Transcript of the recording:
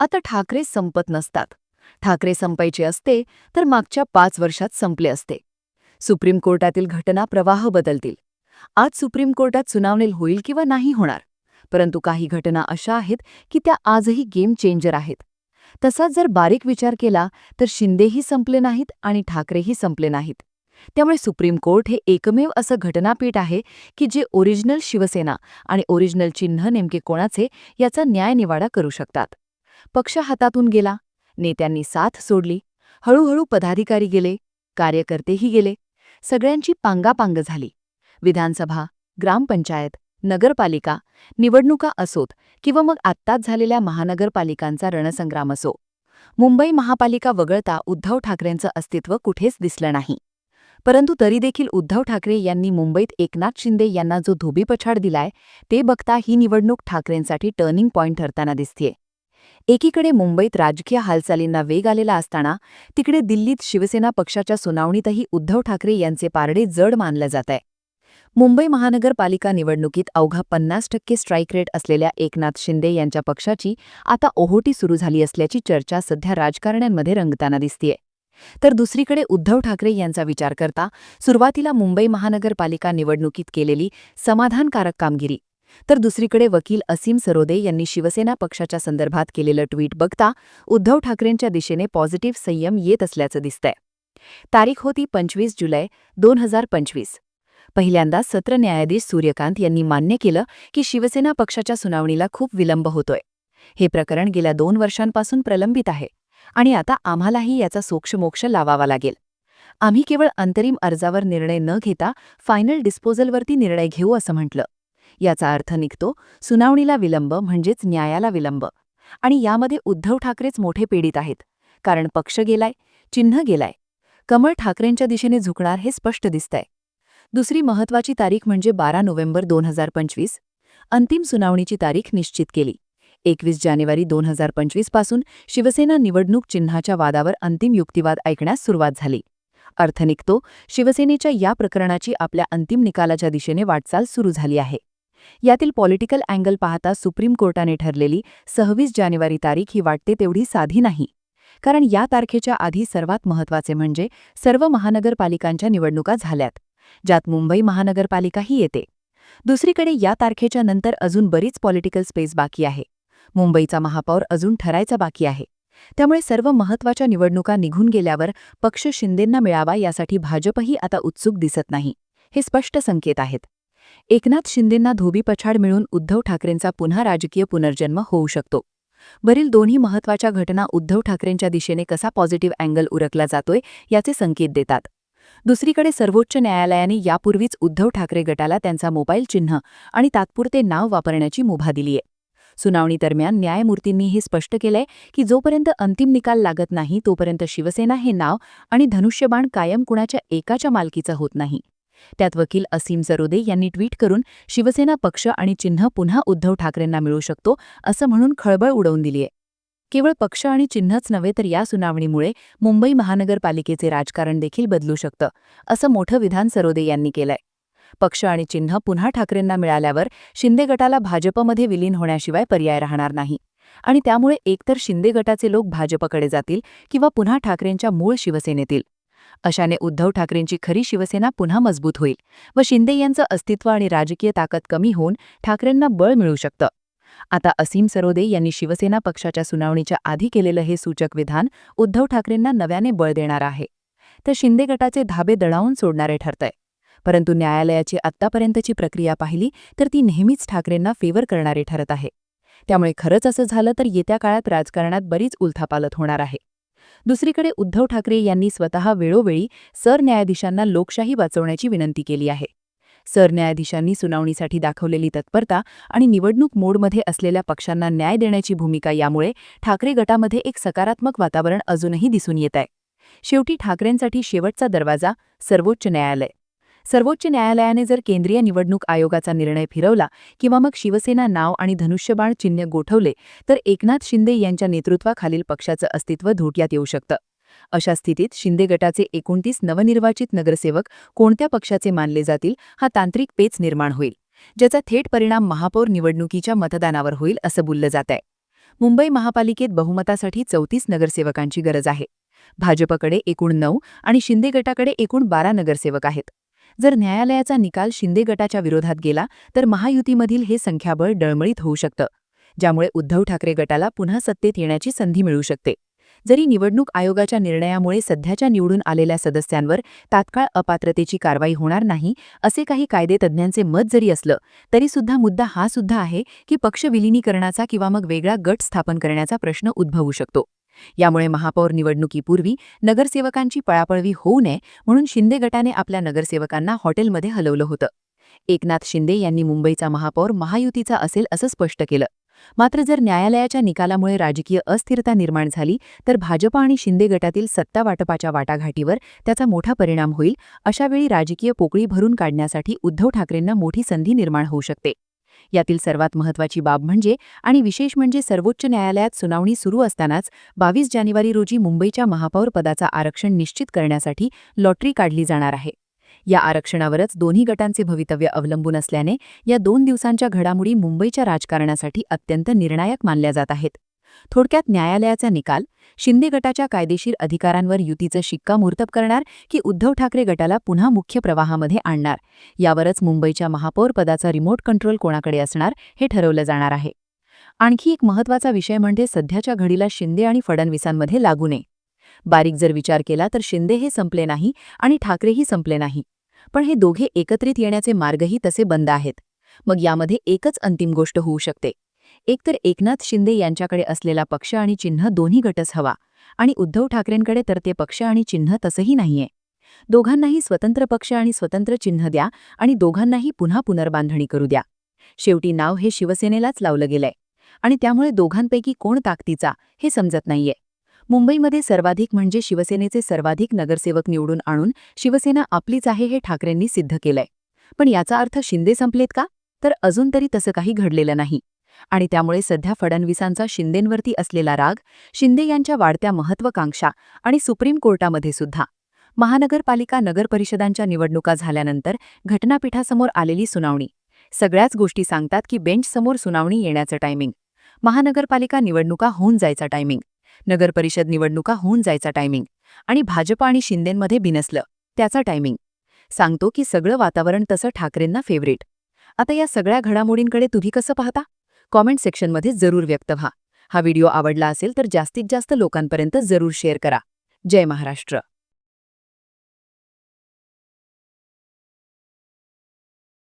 आता ठाकरे संपत नसतात. ठाकरे संपायचे असते तर मागच्या पाच वर्षात संपले असते. सुप्रीम कोर्टातील घटना प्रवाह बदलतील. आज सुप्रीम कोर्टात सुनावणी होईल किंवा नाही होणार. परंतु काही घटना अशा आहेत की त्या आजही गेम चेंजर आहेत. तसाच जर बारीक विचार केला तर शिंदेही संपले नाहीत आणि ठाकरेही संपले नाहीत. त्यामुळे सुप्रीम कोर्ट हे एकमेव असं घटनापीठ आहे की जे ओरिजिनल शिवसेना आणि ओरिजिनल चिन्ह नेमके कोणाचे याचा न्यायनिवाडा करू शकतात. पक्ष हातातून गेला. नेत्यांनी साथ सोडली. हळूहळू पदाधिकारी गेले. कार्यकर्तेही गेले. सगळ्यांची पांगापांग झाली. विधानसभा ग्रामपंचायत नगरपालिका निवडणुका असोत किंवा मग आत्ताच झालेल्या महानगरपालिकांचा रणसंग्राम असो. मुंबई महापालिका वगळता उद्धव ठाकरेंचं अस्तित्व कुठेच दिसलं नाही. परंतु तरी देखील उद्धव ठाकरे यांनी मुंबईत एकनाथ शिंदे यांना जो धोबीपछाड दिलाय ते बघता ही निवडणूक ठाकरेंसाठी टर्निंग पॉईंट ठरताना दिसतेय. एकीकडे मुंबईत राजकीय हालचालींना वेग आलेला असताना तिकडे दिल्लीत शिवसेना पक्षाच्या सुनावणीतही उद्धव ठाकरे यांचे पारडे जड मानलं जात आहे मुंबई महानगरपालिका निवडणुकीत अवघा पन्नास टक्के स्ट्राईक रेट असलेल्या एकनाथ शिंदे यांच्या पक्षाची आता ओहोटी सुरू झाली असल्याची चर्चा सध्या राजकारण्यांमध्ये रंगताना दिसतीये. तर दुसरीकडे उद्धव ठाकरे यांचा विचार करता सुरुवातीला मुंबई महानगरपालिका निवडणुकीत केलेली समाधानकारक कामगिरी तर दुसरीकडे वकील असीम सरोदे यांनी शिवसेना पक्षाच्या संदर्भात केलेलं ट्विट बघता उद्धव ठाकरेंच्या दिशेने पॉझिटिव्ह संयम येत असल्याचं दिसतंय. तारीख होती पंचवीस जुलै दोन हजार पंचवीस. पहिल्यांदा सत्र न्यायाधीश सूर्यकांत यांनी मान्य केलं की शिवसेना पक्षाच्या सुनावणीला खूप विलंब होतोय. हे प्रकरण गेल्या दोन वर्षांपासून प्रलंबित आहे आणि आता आम्हालाही याचा सोक्षमोक्ष लावावा लागेल. आम्ही केवळ अंतरिम अर्जावर निर्णय न घेता फायनल डिस्पोजलवरती निर्णय घेऊ असं म्हटलं. याचा अर्थ निघतो सुनावणीला विलंब म्हणजेच न्यायाला विलंब. आणि यामध्ये उद्धव ठाकरेच मोठे पीडित आहेत कारण पक्ष गेलाय चिन्ह गेलाय. कमळ ठाकरेंच्या दिशेने झुकणार हे स्पष्ट दिसतंय. दुसरी महत्वाची तारीख म्हणजे बारा नोव्हेंबर दोन हजार पंचवीस. अंतिम सुनावणीची तारीख निश्चित केली. एकवीस जानेवारी दोन हजार पंचवीसपासून शिवसेना निवडणूक चिन्हाच्या वादावर अंतिम युक्तिवाद ऐकण्यास सुरुवात झाली. अर्थ निघतो शिवसेनेच्या या प्रकरणाची आपल्या अंतिम निकालाच्या दिशेने वाटचाल सुरू झाली आहे. यातील पॉलिटिकल अँगल पाहता सुप्रीम कोर्टाने ठरलेली सव्वीस जानेवारी तारीख ही वाटते तेवढी साधी नाही. कारण या तारखेच्या आधी सर्वात महत्त्वाचे म्हणजे सर्व महानगरपालिकांच्या निवडणुका झाल्यात ज्यात मुंबई महानगरपालिकाही येते. दुसरीकडे या तारखेच्या नंतर अजून बरीच पॉलिटिकल स्पेस बाकी आहे. मुंबईचा महापौर अजून ठरायचा बाकी आहे. त्यामुळे सर्व महत्त्वाच्या निवडणुका निघून गेल्यावर पक्ष शिंदेंना मिळावा यासाठी भाजपही आता उत्सुक दिसत नाही हे स्पष्ट संकेत आहेत. एकनाथ शिंदेंना धोबीपछाड मिळून उद्धव ठाकरेंचा पुन्हा राजकीय पुनर्जन्म होऊ शकतो. वरील दोन्ही महत्त्वाच्या घटना उद्धव ठाकरेंच्या दिशेने कसा पॉझिटिव्ह अँगल उरकला जातोय याचे संकेत देतात. दुसरीकडे सर्वोच्च न्यायालयाने यापूर्वीच उद्धव ठाकरे गटाला त्यांचा मोबाईल चिन्ह आणि तात्पुरते नाव वापरण्याची मुभा दिलीय सुनावणी दरम्यान न्यायमूर्तींनी हे स्पष्ट केलंय की जोपर्यंत अंतिम निकाल लागत नाही तोपर्यंत शिवसेना हे नाव आणि धनुष्यबाण कायम कुणाच्या एकाच्या मालकीचं होत नाही. त्यात वकील असीम सरोदे यांनी ट्विट करून शिवसेना पक्ष आणि चिन्ह पुन्हा उद्धव ठाकरेंना मिळू शकतो असं म्हणून खळबळ उडवून दिलीय. केवळ पक्ष आणि चिन्हच नव्हे तर या सुनावणीमुळे मुंबई महानगरपालिकेचे राजकारण देखील बदलू शकतं असं मोठं विधान सरोदे यांनी केलंय. पक्ष आणि चिन्ह पुन्हा ठाकरेंना मिळाल्यावर शिंदे गटाला भाजपमध्ये विलीन होण्याशिवाय पर्याय राहणार नाही. आणि त्यामुळे एकतर शिंदे गटाचे लोक भाजपकडे जातील किंवा पुन्हा ठाकरेंच्या मूळ शिवसेनेतील. अशाने उद्धव ठाकरेंची खरी शिवसेना पुन्हा मजबूत होईल व शिंदे यांचं अस्तित्व आणि राजकीय ताकद कमी होऊन ठाकरेंना बळ मिळू शकतं. आता असीम सरोदे यांनी शिवसेना पक्षाच्या सुनावणीच्या आधी केलेलं हे सूचक विधान उद्धव ठाकरेंना नव्याने बळ देणार आहे. तर शिंदे गटाचे धाबे दडावून सोडणारे ठरतंय. परंतु न्यायालयाची आत्तापर्यंतची प्रक्रिया पाहिली तर ती नेहमीच ठाकरेंना फेवर करणारी ठरत आहे. त्यामुळे खरंच असं झालं तर येत्या काळात राजकारणात बरीच उलथापालत होणार आहे. दुसरीकडे उद्धव ठाकरे यांनी स्वतः वेळोवेळी सरन्यायाधीशांना लोकशाही वाचवण्याची विनंती केली आहे. सरन्यायाधीशांनी सुनावणीसाठी दाखवलेली तत्परता आणि निवडणूक मोडमध्ये असलेल्या पक्षांना न्याय देण्याची भूमिका यामुळे ठाकरे गटामध्ये एक सकारात्मक वातावरण अजूनही दिसून येत आहे. शेवटी ठाकरेंसाठी शेवटचा दरवाजा सर्वोच्च न्यायालय. सर्वोच्च न्यायालयाने जर केंद्रीय निवडणूक आयोगाचा निर्णय फिरवला किंवा मग शिवसेना नाव आणि धनुष्यबाण चिन्ह गोठवले तर एकनाथ शिंदे यांच्या नेतृत्वाखालील पक्षाचं अस्तित्व धोक्यात येऊ शकतं. अशा स्थितीत शिंदे गटाचे एकोणतीस नवनिर्वाचित नगरसेवक कोणत्या पक्षाचे मानले जातील हा तांत्रिक पेच निर्माण होईल ज्याचा थेट परिणाम महापौर निवडणुकीच्या मतदानावर होईल असं बोललं जात आहे मुंबई महापालिकेत बहुमतासाठी चौतीस नगरसेवकांची गरज आहे. भाजपकडे एकूण नऊ आणि शिंदे गटाकडे एकूण बारा नगरसेवक आहेत. जर न्यायालयाचा निकाल शिंदे गटाच्या विरोधात गेला तर महायुतीमधील हे संख्याबळ डळमळीत होऊ शकतं ज्यामुळे उद्धव ठाकरे गटाला पुन्हा सत्तेत येण्याची संधी मिळू शकते. जरी निवडणूक आयोगाच्या निर्णयामुळे सध्याच्या निवडून आलेल्या सदस्यांवर तात्काळ अपात्रतेची कारवाई होणार नाही असे काही कायदेतज्ञांचे मत जरी असलं तरीसुद्धा मुद्दा हा सुद्धा आहे की पक्ष विलिनीकरणाचा किंवा मग वेगळा गट स्थापन करण्याचा प्रश्न उद्भवू शकतो. यामुळे महापौर निवडणुकीपूर्वी नगरसेवकांची पळापळवी होऊ नये म्हणून शिंदे गटाने आपल्या नगरसेवकांना हॉटेलमध्ये हलवलं होतं. एकनाथ शिंदे यांनी मुंबईचा महापौर महायुतीचा असेल असं स्पष्ट केलं. मात्र जर न्यायालयाच्या निकालामुळे राजकीय अस्थिरता निर्माण झाली तर भाजप आणि शिंदे गटातील सत्ता वाटपाच्या वाटाघाटीवर त्याचा मोठा परिणाम होईल अशावेळी राजकीय पोकळी भरून काढण्यासाठी उद्धव ठाकरेंना मोठी संधी निर्माण होऊ शकते. यातील सर्वात महत्त्वाची बाब म्हणजे आणि विशेष म्हणजे सर्वोच्च न्यायालयात सुनावणी सुरू असतानाच बावीस जानेवारी रोजी मुंबईच्या महापौर पदाचा आरक्षण निश्चित करण्यासाठी लॉटरी काढली जाणार आहे. या आरक्षणावरच दोन्ही गटांचे भवितव्य अवलंबून असल्याने या दोन दिवसांच्या घडामोडी मुंबईच्या राजकारणासाठी अत्यंत निर्णायक मानल्या जात आहेत. थोडक्यात न्यायालयाचा निकाल शिंदे गटाच्या कायदेशीर अधिकारांवर युतीचं शिक्कामोर्तब करणार की उद्धव ठाकरे गटाला पुन्हा मुख्य प्रवाहामध्ये आणणार? यावरच मुंबईच्या महापौर पदाचा रिमोट कंट्रोल कोणाकडे असणार हे ठरवलं जाणार आहे. आणखी एक महत्त्वाचा विषय म्हणजे सध्याच्या घडीला शिंदे आणि फडणवीसांमध्ये लागू नये. बारीक जर विचार केला तर शिंदे हे संपले नाही आणि ठाकरेही संपले नाही. पण हे दोघे एकत्रित येण्याचे मार्गही तसे बंद आहेत. मग यामध्ये एकच अंतिम गोष्ट होऊ शकते. एकतर एकनाथ शिंदे यांच्याकडे असलेला पक्ष आणि चिन्ह दोन्ही गटच हवा. आणि उद्धव ठाकरेंकडे तर ते पक्ष आणि चिन्ह तसंही नाहीये. दोघांनाही स्वतंत्र पक्ष आणि स्वतंत्र चिन्ह द्या आणि दोघांनाही पुन्हा पुनर्बांधणी करू द्या. शेवटी नाव हे शिवसेनेलाच लावलं गेलंय. आणि त्यामुळे दोघांपैकी कोण ताकदीचा हे समजत नाहीये. मुंबईमध्ये सर्वाधिक म्हणजे शिवसेनेचे सर्वाधिक नगरसेवक निवडून आणून शिवसेना आपलीच आहे हे ठाकरेंनी सिद्ध केलंय. पण याचा अर्थ शिंदे संपलेत का? तर अजून तरी तसं काही घडलेलं नाही. आणि त्यामुळे सध्या फडणवीसांचा शिंदेंवरती असलेला राग शिंदे यांच्या वाढत्या महत्वाकांक्षा आणि सुप्रीम कोर्टामध्ये सुद्धा. महानगरपालिका नगरपरिषदांच्या निवडणुका झाल्यानंतर घटनापीठासमोर आलेली सुनावणी. सगळ्याच गोष्टी सांगतात की बेंचसमोर सुनावणी येण्याचं टायमिंग. महानगरपालिका निवडणुका होऊन जायचा टायमिंग. नगरपरिषद निवडणुका होऊन जायचा टायमिंग. आणि भाजप आणि शिंदेंमध्ये बिनसलं त्याचा टायमिंग. सांगतो की सगळं वातावरण तसं ठाकरेंना फेवरेट आता या सगळ्या घडामोडींकडे तुम्ही कसं पाहता? कॉमेंट सेक्शनमध्ये जरूर व्यक्त व्हा. हा व्हिडिओ आवडला असेल तर जास्तीत जास्त लोकांपर्यंत जरूर शेअर करा. जय महाराष्ट्र.